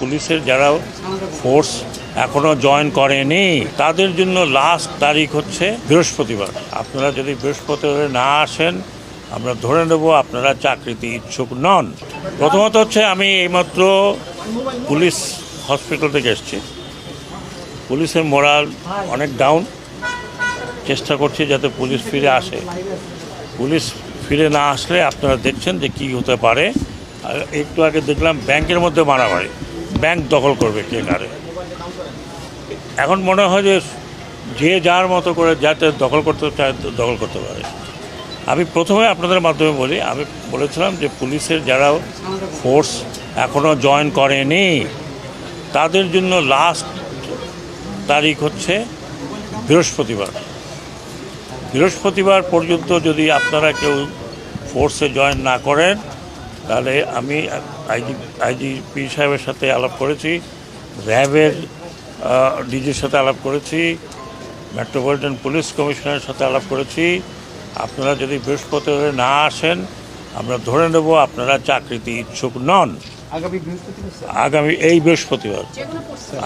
পুলিশের যারা ফোর্স এখনও জয়েন করেনি, তাদের জন্য লাস্ট তারিখ হচ্ছে বৃহস্পতিবার। আপনারা যদি বৃহস্পতিবার না আসেন, আমরা ধরে নেব আপনারা চাকরিতে ইচ্ছুক নন। প্রথমত হচ্ছে আমি এইমাত্র পুলিশ হসপিটাল থেকে এসেছি। পুলিশের মোরাল অনেক ডাউন চেষ্টা করছি যাতে পুলিশ ফিরে আসে। পুলিশ ফিরে না আসলে আপনারা দেখছেন যে কী হতে পারে। একটু আগে দেখলাম ব্যাংকের মধ্যে মারামারি। ব্যাংক দখল করবে কে কারে। এখন মনে হয় যে যে যার মতো করে যাতে দখল করতে চায় দখল করতে পারে। আমি প্রথমে আপনাদের মাধ্যমে বলি, আমি বলেছিলাম যে পুলিশের যারা ফোর্স এখনও জয়েন করেনি, তাদের জন্য লাস্ট তারিখ হচ্ছে বৃহস্পতিবার। বৃহস্পতিবার পর্যন্ত যদি আপনারা কেউ ফোর্সে জয়েন না করেন তাহলে আমি আইজি আইজিপি সাহেবের সাথে আলাপ করেছি র্যাবের ডিজির সাথে আলাপ করেছি মেট্রোপলিটন পুলিশ কমিশনারের সাথে আলাপ করেছি। আপনারা যদি বৃহস্পতিবার না আসেন আমরা ধরে নেব আপনারা চাকরিতে ইচ্ছুক নন। আগামী আগামী এই বৃহস্পতিবার।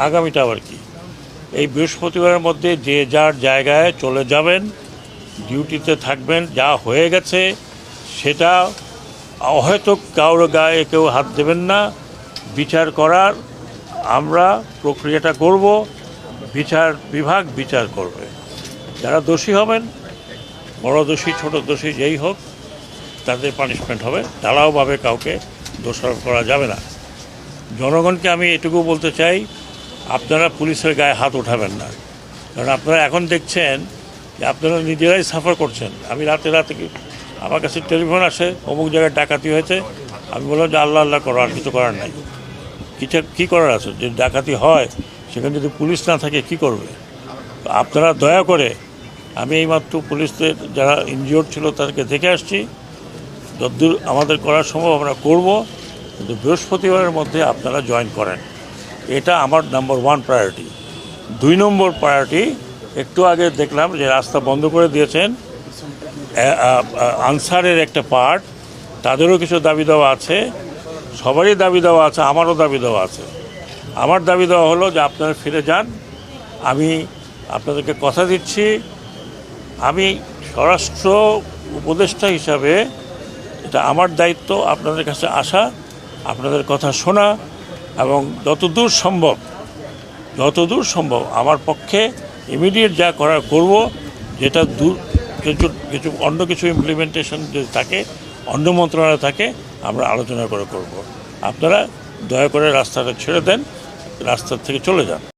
আগামীটা আবার কি? এই বৃহস্পতিবারের মধ্যে যে যার জায়গায় চলে যাবেন ডিউটিতে থাকবেন যা হয়ে গেছে সেটা হয়তো কারোর গায়ে কেউ হাত দেবেন না। বিচার করার আমরা প্রক্রিয়াটা করব, বিচার বিভাগ বিচার করবে। যারা দোষী হবেন, বড় দোষী, ছোট দোষী যেই হোক, তাদের পানিশমেন্ট হবে। তারাওভাবে কাউকে দোষারোপ করা যাবে না। জনগণকে আমি এটুকু বলতে চাই, আপনারা পুলিশের গায়ে হাত উঠাবেন না। কারণ আপনারা এখন দেখছেন যে আপনারা নিজেরাই সাফার করছেন। আমি রাতে রাতে আমার কাছে টেলিফোন আসে, অমুক জায়গায় ডাকাতি হয়েছে। আমি বললাম যে আল্লাহ আল্লাহ করো, আর কিছু করার নাই। কিছু কী করার আছে? যে ডাকাতি হয়, সেখানে যদি পুলিশ না থাকে, কি করবে? আপনারা দয়া করে, আমি এইমাত্র পুলিশদের যারা ইনজিওর ছিল তাদেরকে দেখে আসছি। যতদূর আমাদের করার সম্ভব, আমরা করব, কিন্তু বৃহস্পতিবারের মধ্যে আপনারা জয়েন করেন। এটা আমার নাম্বার ওয়ান প্রায়োরিটি দুই নম্বর প্রায়োরিটি একটু আগে দেখলাম যে রাস্তা বন্ধ করে দিয়েছেন। আনসারের একটা পার্ট তাদেরও কিছু দাবি দেওয়া আছে, সবারই দাবি দেওয়া আছে, আমারও দাবি দেওয়া আছে। আমার দাবি দেওয়া হলো যে আপনারা ফিরে যান, আমি আপনাদেরকে কথা দিচ্ছি। আমি স্বরাষ্ট্র উপদেষ্টা হিসাবে এটা আমার দায়িত্ব, আপনাদের কাছে আসা, আপনাদের কথা শোনা, এবং যতদূর সম্ভব যতদূর সম্ভব আমার পক্ষে ইমিডিয়েট যা করার করব, যেটা দূর কিছু কিছু অন্য কিছু ইমপ্লিমেন্টেশন যদি থাকে, অন্য মন্ত্রণালয় থাকে, আমরা আলোচনা করে করব। আপনারা দয়া করে রাস্তাটা ছেড়ে দেন রাস্তার থেকে চলে যান।